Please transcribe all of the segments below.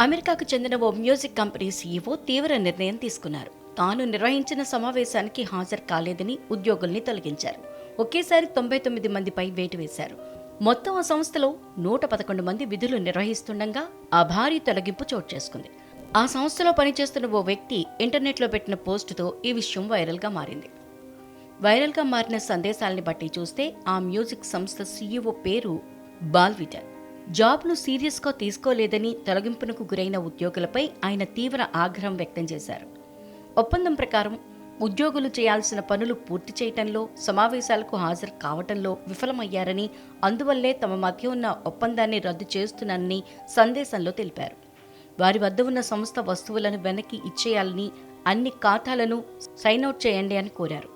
అమెరికాకు చెందిన ఓ music company CEO తీవ్ర నిర్ణయం తీసుకున్నారు. తాను నిర్వహించిన సమావేశానికి హాజరు కాలేదని ఉద్యోగుల్ని తొలగించారు. ఒకేసారి తొంభై తొమ్మిది మందిపై వేటు వేశారు. మొత్తం ఆ సంస్థలో నూట పదకొండు మంది విధులు నిర్వహిస్తుండగా ఆ భారీ తొలగింపు చోటు చేసుకుంది. ఆ సంస్థలో పనిచేస్తున్న ఓ వ్యక్తి ఇంటర్నెట్లో పెట్టిన పోస్టుతో ఈ విషయం వైరల్గా మారింది. వైరల్గా మారిన సందేశాల్ని బట్టి చూస్తే ఆ మ్యూజిక్ సంస్థ సీఈఓ పేరు బాల్విటర్. జాబ్ను సీరియస్గా తీసుకోలేదని తొలగింపునకు గురైన ఉద్యోగులపై ఆయన తీవ్ర ఆగ్రహం వ్యక్తం చేశారు. ఒప్పందం ప్రకారం ఉద్యోగులు చేయాల్సిన పనులు పూర్తి చేయటంలో సమావేశాలకు హాజరు కావటంలో విఫలమయ్యారని అందువల్లే తమ మధ్య ఉన్న ఒప్పందాన్ని రద్దు చేస్తున్నానని సందేశంలో తెలిపారు. వారి వద్ద ఉన్న సంస్థ వస్తువులను వెనక్కి ఇచ్చేయాలని అన్ని ఖాతాలను సైన్అవుట్ చేయండి అని కోరారు.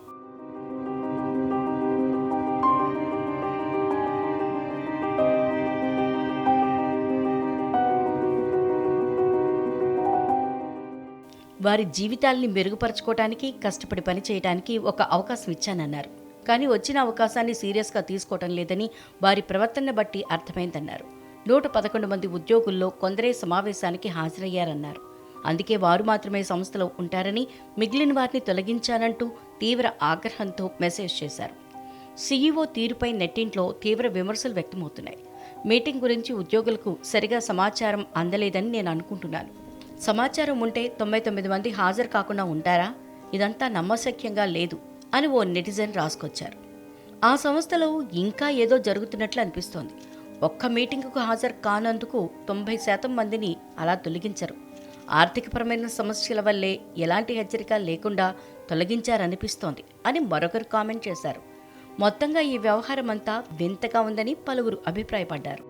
వారి జీవితాల్ని మెరుగుపరచుకోవటానికి కష్టపడి పనిచేయడానికి ఒక అవకాశం ఇచ్చానన్నారు. కానీ వచ్చిన అవకాశాన్ని సీరియస్గా తీసుకోవటం లేదని వారి ప్రవర్తన బట్టి అర్థమైందన్నారు. నూట పదకొండు మంది ఉద్యోగుల్లో కొందరే సమావేశానికి హాజరయ్యారన్నారు. అందుకే వారు మాత్రమే సంస్థలో ఉంటారని మిగిలిన వారిని తొలగించానంటూ తీవ్ర ఆగ్రహంతో మెసేజ్ చేశారు. సీఈఓ తీరుపై నెట్టింట్లో తీవ్ర విమర్శలు వ్యక్తమవుతున్నాయి. మీటింగ్ గురించి ఉద్యోగులకు సరిగా సమాచారం అందలేదని నేను అనుకుంటున్నాను. సమాచారం ఉంటే తొంభై తొమ్మిది మంది హాజరు కాకుండా ఉంటారా? ఇదంతా నమ్మశక్యంగా లేదు అని ఓ నెటిజన్ రాసుకొచ్చారు. ఆ సంస్థలో ఇంకా ఏదో జరుగుతున్నట్లు అనిపిస్తోంది. ఒక్క మీటింగుకు హాజరు కానందుకు తొంభై శాతం మందిని అలా తొలగించరు. ఆర్థికపరమైన సమస్యల వల్లే ఎలాంటి హెచ్చరిక లేకుండా తొలగించారనిపిస్తోంది అని మరొకరు కామెంట్ చేశారు. మొత్తంగా ఈ వ్యవహారం అంతా వింతగా ఉందని పలువురు అభిప్రాయపడ్డారు.